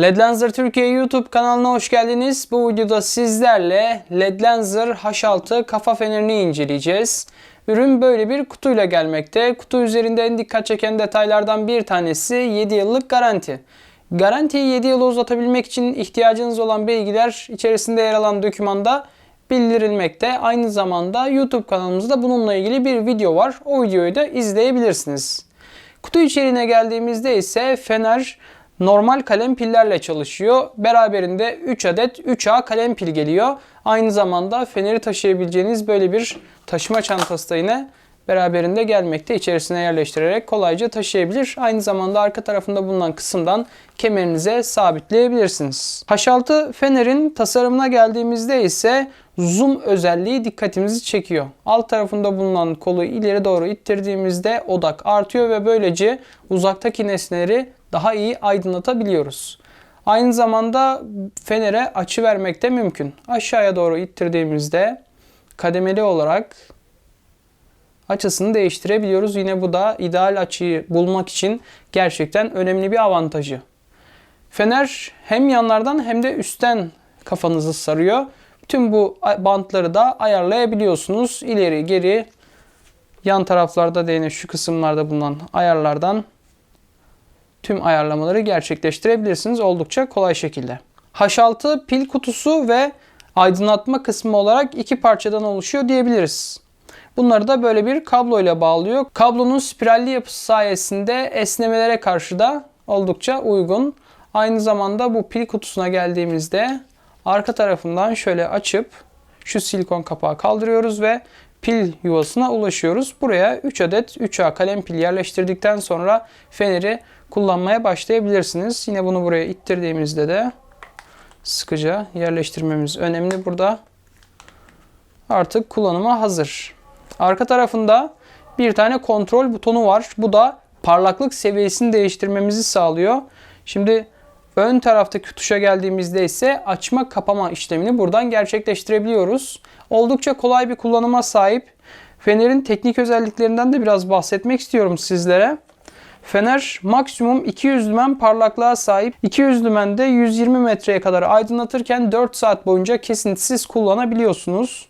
LEDlenser Türkiye YouTube kanalına hoş geldiniz. Bu videoda sizlerle LEDlenser H6 kafa fenerini inceleyeceğiz. Ürün böyle bir kutuyla gelmekte. Kutu üzerinde en dikkat çeken detaylardan bir tanesi 7 yıllık garanti. Garantiyi 7 yıla uzatabilmek için ihtiyacınız olan bilgiler içerisinde yer alan dokümanda bildirilmekte. Aynı zamanda YouTube kanalımızda bununla ilgili bir video var. O videoyu da izleyebilirsiniz. Kutu içeriğine geldiğimizde ise fener normal kalem pillerle çalışıyor. Beraberinde 3 adet 3A kalem pil geliyor. Aynı zamanda feneri taşıyabileceğiniz böyle bir taşıma çantası da yine beraberinde gelmekte. İçerisine yerleştirerek kolayca taşıyabilir. Aynı zamanda arka tarafında bulunan kısımdan kemerinize sabitleyebilirsiniz. H6 fenerin tasarımına geldiğimizde ise zoom özelliği dikkatimizi çekiyor. Alt tarafında bulunan kolu ileri doğru ittirdiğimizde odak artıyor ve böylece uzaktaki nesneleri daha iyi aydınlatabiliyoruz. Aynı zamanda fenere açı vermek de mümkün. Aşağıya doğru ittirdiğimizde kademeli olarak açısını değiştirebiliyoruz. Yine bu da ideal açıyı bulmak için gerçekten önemli bir avantajı. Fener hem yanlardan hem de üstten kafanızı sarıyor. Tüm bu bantları da ayarlayabiliyorsunuz. İleri geri yan taraflarda da yine şu kısımlarda bulunan ayarlardan tüm ayarlamaları gerçekleştirebilirsiniz oldukça kolay şekilde. H6 pil kutusu ve aydınlatma kısmı olarak iki parçadan oluşuyor diyebiliriz. Bunları da böyle bir kablo ile bağlıyor. Kablonun spiralli yapısı sayesinde esnemelere karşı da oldukça uygun. Aynı zamanda bu pil kutusuna geldiğimizde arka tarafından şöyle açıp şu silikon kapağı kaldırıyoruz ve pil yuvasına ulaşıyoruz. Buraya 3 adet 3A kalem pil yerleştirdikten sonra feneri kullanmaya başlayabilirsiniz. Yine bunu buraya ittirdiğimizde de sıkıca yerleştirmemiz önemli burada. Artık kullanıma hazır. Arka tarafında bir tane kontrol butonu var. Bu da parlaklık seviyesini değiştirmemizi sağlıyor. Şimdi ön taraftaki tuşa geldiğimizde ise açma kapama işlemini buradan gerçekleştirebiliyoruz. Oldukça kolay bir kullanıma sahip. Fener'in teknik özelliklerinden de biraz bahsetmek istiyorum sizlere. Fener maksimum 200 lümen parlaklığa sahip. 200 lümende 120 metreye kadar aydınlatırken 4 saat boyunca kesintisiz kullanabiliyorsunuz.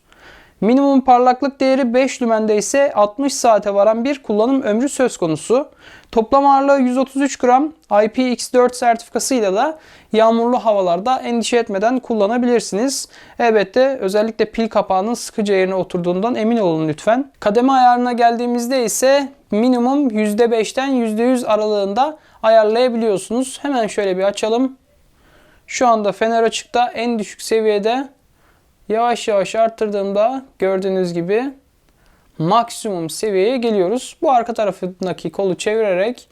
Minimum parlaklık değeri 5 lümende ise 60 saate varan bir kullanım ömrü söz konusu. Toplam ağırlığı 133 gram IPX4 sertifikasıyla da yağmurlu havalarda endişe etmeden kullanabilirsiniz. Elbette özellikle pil kapağının sıkıca yerine oturduğundan emin olun lütfen. Kademe ayarına geldiğimizde ise minimum %5'ten %100 aralığında ayarlayabiliyorsunuz. Hemen şöyle bir açalım. Şu anda fener açıkta en düşük seviyede yavaş yavaş arttırdığımda gördüğünüz gibi maksimum seviyeye geliyoruz. Bu arka tarafındaki kolu çevirerek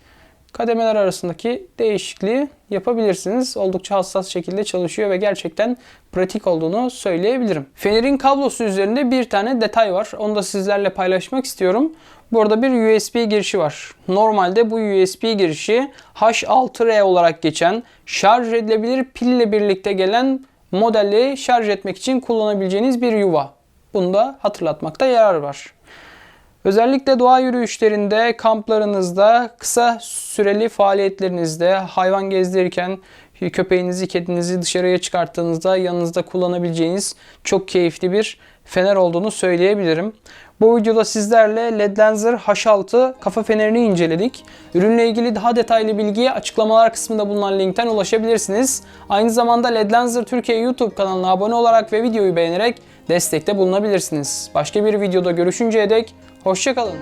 kademeler arasındaki değişikliği yapabilirsiniz. Oldukça hassas şekilde çalışıyor ve gerçekten pratik olduğunu söyleyebilirim. Fener'in kablosu üzerinde bir tane detay var. Onu da sizlerle paylaşmak istiyorum. Burada bir USB girişi var. Normalde bu USB girişi H6R olarak geçen şarj edilebilir pille birlikte gelen modeli şarj etmek için kullanabileceğiniz bir yuva. Bunu da hatırlatmakta yarar var. Özellikle doğa yürüyüşlerinde, kamplarınızda, kısa süreli faaliyetlerinizde, hayvan gezdirirken, köpeğinizi, kedinizi dışarıya çıkarttığınızda yanınızda kullanabileceğiniz çok keyifli bir fener olduğunu söyleyebilirim. Bu videoda sizlerle LEDlenser H6 kafa fenerini inceledik. Ürünle ilgili daha detaylı bilgiye açıklamalar kısmında bulunan linkten ulaşabilirsiniz. Aynı zamanda LEDlenser Türkiye YouTube kanalına abone olarak ve videoyu beğenerek destekte bulunabilirsiniz. Başka bir videoda görüşünceye dek hoşçakalın.